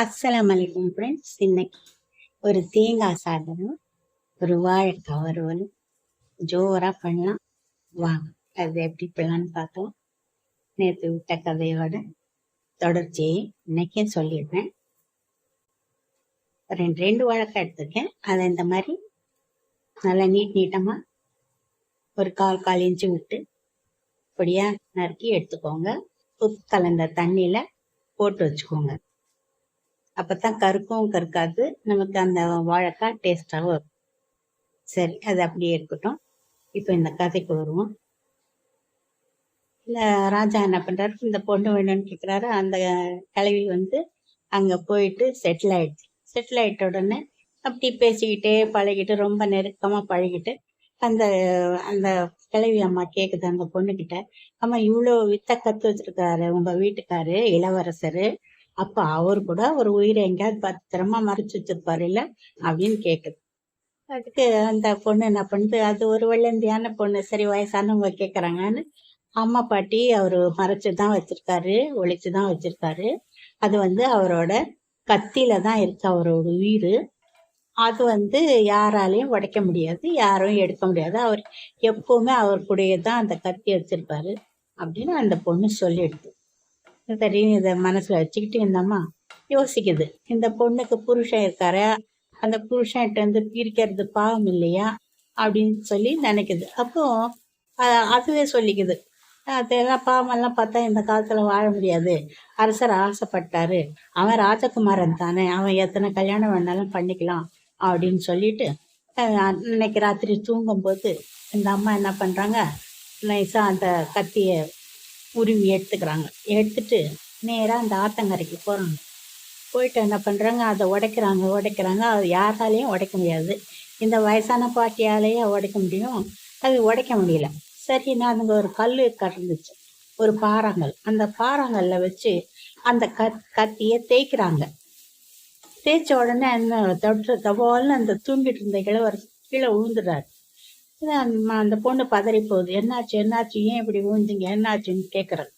அஸ்ஸலாமு அலைக்கும் ஃப்ரெண்ட்ஸ் இன்னைக்கு ஒரு தேங்காய் சாதனம் ஒரு வாழைக்காய் வறுவல். ஜோராக பண்ணலாம். வாங்க அது எப்படி பண்ணலான்னு பார்த்தோம் நேற்று விட்ட கதையோட தொடர்ச்சியை இன்னைக்கே சொல்லிடுறேன். ரெண்டு ரெண்டு வாழைக்காய் எடுத்துருக்கேன். அதை இந்த மாதிரி நல்லா நீட் நீட்டமாக ஒரு கால் கால் இன்ச்சு விட்டு இப்படியாக நறுக்கி எடுத்துக்கோங்க. உப்பு கலந்த தண்ணியில் போட்டு வச்சுக்கோங்க. அப்பதான் கருக்கும் கருக்காது. நமக்கு அந்த வாழைக்காய் டேஸ்டாகவும் இருக்கும் சரி அது அப்படியே இருக்கட்டும். இப்போ இந்த கதைக்கு வருவோம். இல்லை ராஜா என்ன பண்றாரு? இந்த பொண்ணு வேணும்னு கேட்குறாரு அந்த கிழவி வந்து அங்கே போயிட்டு செட்டில் ஆயிடுச்சு. செட்டில் ஆயிட்ட உடனே அப்படி பேசிக்கிட்டே பழகிட்டு ரொம்ப நெருக்கமாக பழகிட்டு அந்த அந்த கிழவி அம்மா கேக்குது அந்த பொண்ணுகிட்ட. அம்மா இவ்வளோ வித்த கத்து வச்சிருக்காரு உங்க வீட்டுக்காரு இளவரசர். அப்ப அவர் கூட ஒரு உயிரை எங்கேயாவது பத்திரமா மறைச்சு வச்சிருப்பாரு இல்ல? அப்படின்னு கேக்குது. அதுக்கு அந்த பொண்ணு என்ன பண்ணுது? அது ஒரு வெள்ளந்தியான பொண்ணு. சரி வயசானவங்க கேக்குறாங்கன்னு அம்மா பாட்டி அவரு மறைச்சுதான் வச்சிருக்காரு ஒளிச்சுதான் வச்சிருக்காரு. அது வந்து அவரோட கத்தியில தான் இருக்கு அவரோட உயிர். அது வந்து யாராலையும் உடைக்க முடியாது யாரும் எடுக்க முடியாது. அவர் எப்பவுமே அவர் கூடயே தான் அந்த கத்தி வச்சிருப்பாரு அப்படின்னு அந்த பொண்ணு சொல்லிடுது. சரின்னு இதை மனசில் வச்சுக்கிட்டு இருந்தம்மா யோசிக்குது. இந்த பொண்ணுக்கு புருஷன் இருக்காரு? அந்த புருஷன்கிட்ட இருந்து பிரிக்கிறது பாவம் இல்லையா? அப்படின்னு சொல்லி நினைக்குது. அப்போ அதுவே சொல்லிக்குது. அதெல்லாம் பாவமெல்லாம் பார்த்தா இந்த காலத்தில் வாழ முடியாது. அரசர் ஆசைப்பட்டாரு. அவன் ராஜகுமாரன் தானே. அவன் எத்தனை கல்யாணம் வேணாலும் பண்ணிக்கலாம் அப்படின்னு சொல்லிட்டு இன்னைக்கு ராத்திரி தூங்கும்போது இந்த அம்மா என்ன பண்ணுறாங்க நைஸாக அந்த கத்தியை உருவி எடுத்துக்கிறாங்க. எடுத்துட்டு நேராக அந்த ஆத்தங்கரைக்கு போகிறாங்க போயிட்டு என்ன பண்ணுறாங்க அதை உடைக்கிறாங்க உடைக்கிறாங்க. அது யாராலையும் உடைக்க முடியாது. இந்த வயசான பாட்டியாலேயே உடைக்க முடியும். அது உடைக்க முடியல. சரி நான் அதுங்க ஒரு கல் கடந்துச்சு ஒரு பாறாங்கல். அந்த பாறாங்கல்ல வச்சு அந்த கத் கத்தியை தேய்க்கிறாங்க. தேய்ச்ச உடனே என்ன தொட்டு தவோல்னு அந்த தூங்கிட்டு இருந்த இளவர் கீழே விழுந்துடுறாரு. அந்த- பொண்ணு பதறி போகுது. என்னாச்சு என்னாச்சு? ஏன் இப்படி விழுந்தீங்க என்னாச்சுன்னு கேட்குறாங்க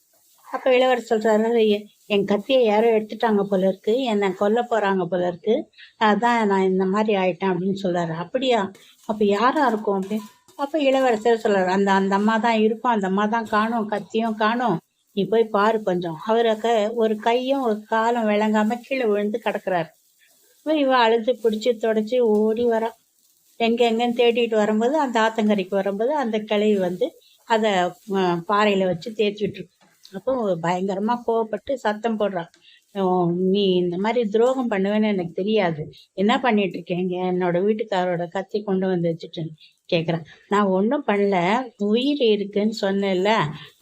அப்போ இளவரசர் சொல்கிறாரு என் கத்தியை யாரோ எடுத்துட்டாங்க போல இருக்கு. என்னை கொல்ல போகிறாங்க போல இருக்கு. அதான் நான் இந்த மாதிரி ஆயிட்டேன் அப்படின்னு சொல்கிறாரு அப்படியா? அப்போ யாராக இருக்கும் அப்படின்னு அப்போ இளவரசர் சொல்கிறார் அந்த அந்த அம்மா தான் இருக்கும். அந்த அம்மா தான் காணும். கத்தியும் காணும். நீ போய் பாரு கொஞ்சம். அவருக்கு ஒரு கையும் ஒரு காலும் விளங்காம கீழே விழுந்து கிடக்குறாரு. இப்ப இவ அழுது பிடிச்சி தொடச்சி ஓடி வரா. எங்கெங்கன்னு தேடிட்டு வரும்போது அந்த ஆத்தங்கரைக்கு வரும்போது அந்த கிளவி வந்து அதை பாறையில் வச்சு தேய்ச்சிட்டு இருக்கு. அப்போ பயங்கரமாக கோவப்பட்டு சத்தம் போடுறான். நீ இந்த மாதிரி துரோகம் பண்ணுவேன்னு எனக்கு தெரியாது. என்ன பண்ணிட்டு இருக்கீங்க? என்னோட வீட்டுக்காரோட கத்தி கொண்டு வந்து வச்சுட்டு. கேட்குறேன் நான் ஒன்றும் பண்ணல. உயிர் இருக்குன்னு சொன்னேன்ல.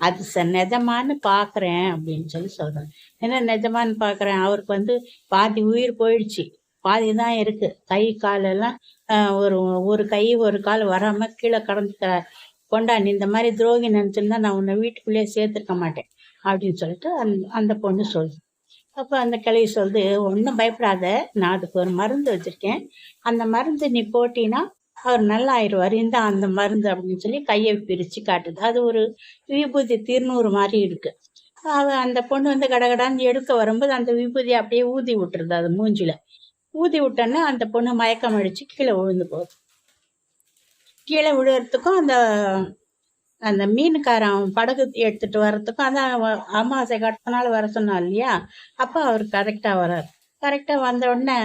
அது ச நிஜமானு பார்க்குறேன் அப்படின்னு சொல்லி சொல்கிறேன் என்ன நிஜமானு பார்க்குறேன் அவருக்கு வந்து பாதி உயிர் போயிடுச்சு. பாதி தான் இருக்கு. கை காலெல்லாம் ஒரு ஒரு கை ஒரு கால் வராம கீழே கடந்து கொண்டா நீ இந்த மாதிரி துரோகி நினச்சிருந்தா நான் உன்னை வீட்டுக்குள்ளேயே சேர்த்துருக்க மாட்டேன் அப்படின்னு சொல்லிட்டு அந் அந்த பொண்ணு சொல்லுது. அப்போ அந்த கிளவி சொல்லுது ஒன்றும் பயப்படாத நான் அதுக்கு ஒரு மருந்து வச்சுருக்கேன். அந்த மருந்து நீ போட்டினா அவர் நல்லா ஆயிடுவார் இந்த அந்த மருந்து அப்படின்னு சொல்லி கையை பிரித்து காட்டுது. அது ஒரு விபூதி திருநூறு மாதிரி இருக்குது அவ அந்த பொண்ணு வந்து கடகடான்னு எடுக்க வரும்போது அந்த விபூதி அப்படியே ஊதி விட்டுருது அது மூஞ்சில. ஊதி விட்டோன்னே அந்த பொண்ணு மயக்கம் அடிச்சு கீழே விழுந்து போகுது. கீழே விழுறதுக்கும் அந்த அந்த மீனுக்காரன் படகு எடுத்துட்டு வர்றதுக்கும் அதான் அவ- அமாவாசை நாள் வர சொன்னா இல்லையா? அப்போ அவர் கரெக்டாக வர்றாரு. கரெக்டாக வந்த உடனே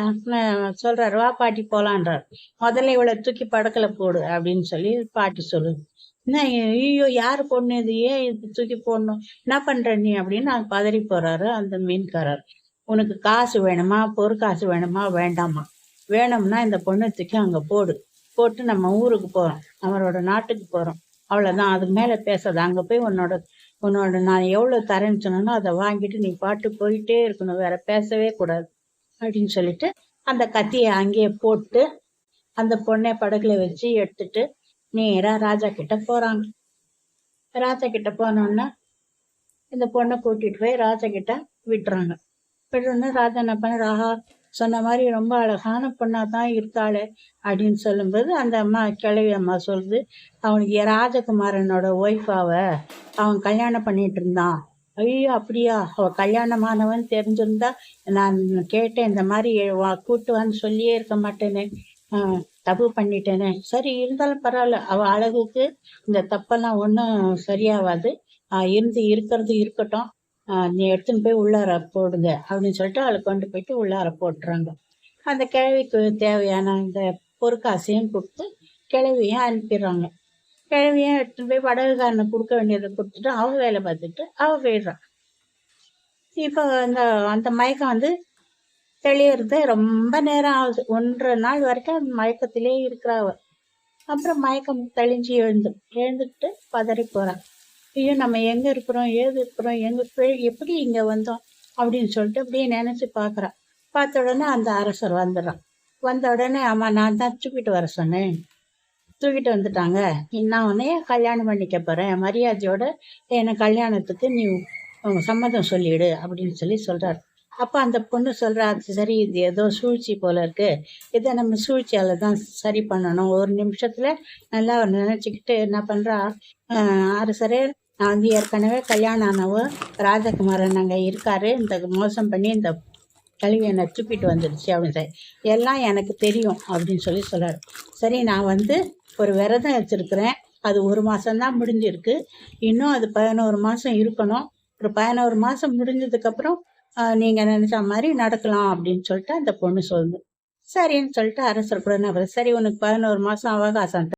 சொல்றாரு வா பாட்டி போகலான்றார் முதல்ல இவளை தூக்கி படக்கில் போடு அப்படின்னு சொல்லி பாட்டி சொல்லுது. என்ன ஐயோ யார் பொண்ணு இது? ஏன் இது தூக்கி போடணும்? என்ன பண்ற நீ? அப்படின்னு பதறி போறாரு அந்த மீன்காரர். உனக்கு காசு வேணுமா? பொற்காசு வேணுமா? வேண்டாமா வேணும்னா இந்த பொண்ணு தூக்கி அங்கே போடு. போட்டு நம்ம ஊருக்கு போகிறோம் அவரோட நாட்டுக்கு போகிறோம் அவ்வளோதான் அதுக்கு மேலே பேசாத. அங்கே போய் உன்னோட உன்னோட நான் எவ்வளோ தரேன்னு சொன்னனோ அதை வாங்கிட்டு நீ பாட்டு போயிட்டே இருக்கணும். வேற பேசவே கூடாது. அப்படின்னு சொல்லிட்டு அந்த கத்தியை அங்கேயே போட்டு அந்த பொண்ணை படகுல வச்சு எடுத்துட்டு நேராக ராஜா கிட்ட போகிறாங்க ராஜா கிட்ட போனோன்னா இந்த பொண்ணை கூட்டிட்டு போய் ராஜா கிட்ட விட்டுறாங்க. விட்டுறோன்னா ராஜா பண்ண ராகா சொன்ன மாதிரி ரொம்ப அழகான பொண்ணாக தான் இருக்காளே அப்படின்னு சொல்லும்போது அந்த அம்மா கிழவி அம்மா சொல்லுது அவனுக்கு ராஜகுமாரனோட ஒய்ஃபாவ அவன் கல்யாணம் பண்ணிட்டு இருந்தான். ஐயோ அப்படியா? அவ கல்யாணமானவன் தெரிஞ்சிருந்தா நான் கேட்டேன் இந்த மாதிரி வா கூட்டுவான்னு சொல்லியே இருக்க மாட்டேனே. தப்பு பண்ணிட்டேனே. சரி இருந்தாலும் பரவாயில்ல. அவ அழகுக்கு இந்த தப்பெல்லாம் ஒன்றும் சரியாகாது. இருந்து இருக்கிறது இருக்கட்டும். நீ எடுத்துன்னு போய் உள்ளார போடுங்க அப்படின்னு சொல்லிட்டு அவளை கொண்டு போயிட்டு உள்ளார போட்டுறாங்க. அந்த கிழவிக்கு தேவையான இந்த பொற்காசையும் கொடுத்து கிழவியும் அனுப்பிடுறாங்க. கிழவியும் எடுத்துன்னு போய் வடகுக்காரனை கொடுக்க வேண்டியதை கொடுத்துட்டு அவ வேலை பார்த்துட்டு அவள் போயிடுறான். இப்போ அந்த அந்த மயக்கம் வந்து தெளியறது ரொம்ப நேரம் ஆகுது. ஒன்றரை நாள் வரைக்கும் அந்த மயக்கத்திலே இருக்கிறா அப்புறம் மயக்கம் தெளிஞ்சு எழுந்து எழுந்துட்டு பதறி போகிறான் ஐயோ நம்ம எங்க இருக்கிறோம்? ஏது இருக்கிறோம்? எங்க எப்படி இங்க வந்தோம்? அப்படின்னு சொல்லிட்டு அப்படியே நினைச்சு பார்க்குறான் பார்த்த உடனே அந்த அரசர் வந்துடுறான். வந்த உடனே ஆமாம் நான் தான் தூக்கிட்டு வர சொன்னேன். தூக்கிட்டு வந்துட்டாங்க. நான் உன்னைய கல்யாணம் பண்ணிக்க போகிறேன் மரியாதையோட என்னை கல்யாணத்துக்கு நீ உங்கள் சம்மதம் சொல்லிவிடு அப்படின்னு சொல்லி சொல்கிறார் அப்போ அந்த பொண்ணு சொல்கிறா "அது சரி இது ஏதோ சூழ்ச்சி போல இருக்குது இதை நம்ம சூழ்ச்சியால் தான் சரி பண்ணணும். ஒரு நிமிஷத்தில் நல்லா நினச்சிக்கிட்டு என்ன பண்ணுறா அரசரே நான் வந்து ஏற்கனவே கல்யாணம் ஆனவோ ராஜகுமாரன் அங்கே இருக்காரு. இந்த மோசம் பண்ணி இந்த கழுவி என்னை தூக்கிட்டு வந்துடுச்சு அப்படின்னு சொல்லி எல்லாம் எனக்கு தெரியும் அப்படின்னு சொல்லி சொல்கிறார் சரி நான் வந்து ஒரு விரதம் வச்சுருக்கிறேன். அது ஒரு மாதம்தான் முடிஞ்சிருக்கு. இன்னும் அது பதினோரு மாதம் இருக்கணும். ஒரு பதினோரு மாதம் முடிஞ்சதுக்கப்புறம் நீங்கள் நினச்ச மாதிரி நடக்கலாம் அப்படின்னு சொல்லிட்டு அந்த பொண்ணு சொல்லுது. சரின்னு சொல்லிட்டு அரசர் கூட என்ன சரி உனக்கு பதினோரு மாதம் அவகாசம்